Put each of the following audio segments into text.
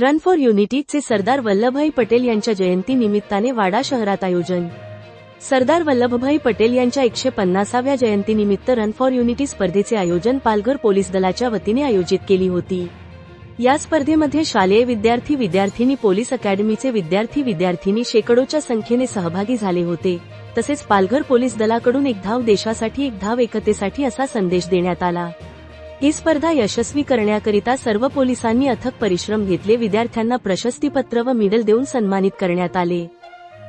Run for युनिटीचे सरदार वल्लभभाई पटेल यांच्या जयंती निमित्ताने वाडा शहरात आयोजन. सरदार वल्लभभाई पटेल यांच्या एकशे पन्नासाव्या जयंतीनिमित्त रन फॉर युनिटी स्पर्धेचे आयोजन पालघर पोलीस दलाच्या वतीने आयोजित केली होती. या स्पर्धेमध्ये शालेय विद्यार्थी विद्यार्थिनी पोलीस अकॅडमीचे विद्यार्थी विद्यार्थिनी शेकडोच्या संख्येने सहभागी झाले होते. तसेच पालघर पोलीस दलाकडून एक धाव देशासाठी एक धाव एकतेसाठी असा संदेश देण्यात आला. ही स्पर्धा यशस्वी करण्याकरिता सर्व पोलिसांनी अथक परिश्रम घेतले विद्यार्थ्यांना प्रशस्तीपत्र व मेडल देऊन सन्मानित करण्यात आले.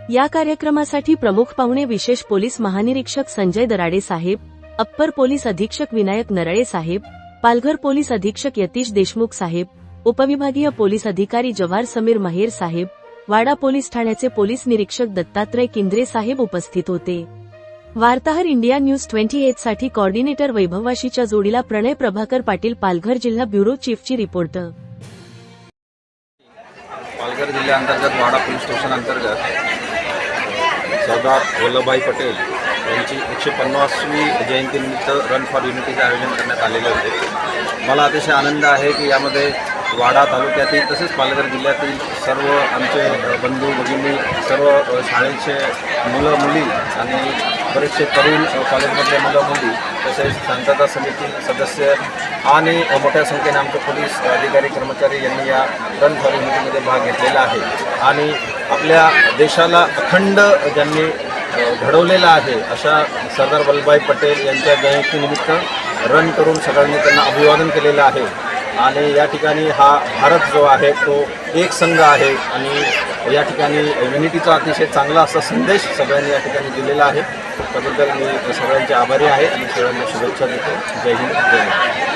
या कार्यक्रमासाठी प्रमुख पाहुणे विशेष पोलीस महानिरीक्षक संजय दराडे साहेब अप्पर पोलीस अधीक्षक विनायक नरळे साहेब पालघर पोलीस अधीक्षक यतीश देशमुख साहेब उपविभागीय पोलीस अधिकारी जवाहर समीर महेर साहेब वाडा पोलीस ठाण्याचे पोलीस निरीक्षक दत्तात्रय किंद्रे साहेब उपस्थित होते. वार्ताहर इंडिया न्यूज ट्वेंटी एटसाठी कॉर्डिनेटर वैभववाशीच्या जोडीला प्रणय प्रभाकर पाटील पालघर जिल्हा ब्युरो चीफची रिपोर्ट. पालघर जिल्ह्याअंतर्गत वाडा पोलीस स्टेशन अंतर्गत सरदार वल्लभभाई पटेल यांची एकशे पन्नासवी जयंतीनिमित्त रन फॉर युनिटीचे आयोजन करण्यात आलेले होते. मला अतिशय आनंद आहे की यामध्ये वाडा तालुक्यातील तसेच पालघर जिल्ह्यातील सर्व आमचे बंधू भगिनी सर्व शाळेचे मुलं मुली आणि बरेचसे तरुण अ, कॉलेजमधले मुलं मुली तसेच शांतता समिती सदस्य आणि मोठ्या संख्येने आमचे पोलीस अधिकारी कर्मचारी यांनी या रन फॉर युनिटीमध्ये भाग घेतलेला आहे. आणि आपल्या देशाला अखंड ज्यांनी घडवलेला आहे अशा सरदार वल्लभभाई पटेल यांच्या जयंतीनिमित्त रन करून सगळ्यांनी त्यांना अभिवादन केलेलं आहे. आणि या ठिकाणी हा भारत जो आहे तो एक संघ आहे आणि या ठिकाणी युनिटीचा अतिशय चांगला असा संदेश सगळ्यांनी या ठिकाणी दिलेला आहे. त्याबद्दल मी सगळ्यांचे आभारी आहे आणि सगळ्यांना शुभेच्छा देतो. जय हिंद जय महाराष्ट्र.